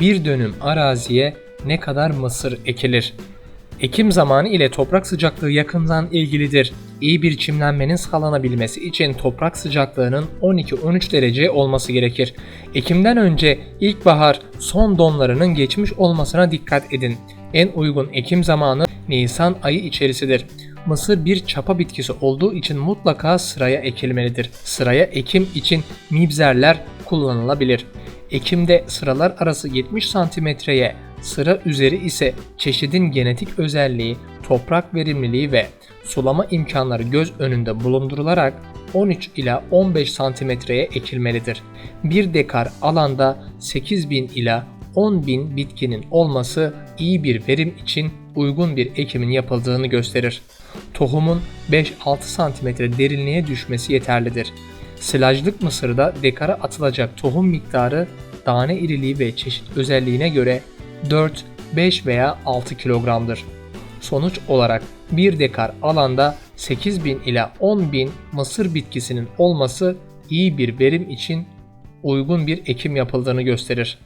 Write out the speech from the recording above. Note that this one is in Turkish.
bir dönüm araziye ne kadar mısır ekilir? Ekim zamanı ile toprak sıcaklığı yakından ilgilidir. İyi bir çimlenmenin sağlanabilmesi için toprak sıcaklığının 12-13 derece olması gerekir. Ekimden önce ilkbahar son donlarının geçmiş olmasına dikkat edin. En uygun ekim zamanı Nisan ayı içerisidir. Mısır bir çapa bitkisi olduğu için mutlaka sıraya ekilmelidir. Sıraya ekim için mibzerler kullanılabilir. Ekimde sıralar arası 70 santimetreye, sıra üzeri ise çeşidin genetik özelliği, toprak verimliliği ve sulama imkanları göz önünde bulundurularak 13 ila 15 santimetreye ekilmelidir. Bir dekar alanda 8000 ila 10.000 bitkinin olması iyi bir verim için uygun bir ekimin yapıldığını gösterir. Tohumun 5-6 cm derinliğe düşmesi yeterlidir. Silajlık mısırda dekara atılacak tohum miktarı tane iriliği ve çeşit özelliğine göre 4, 5 veya 6 kilogramdır. Sonuç olarak bir dekar alanda 8000 ila 10.000 mısır bitkisinin olması iyi bir verim için uygun bir ekim yapıldığını gösterir.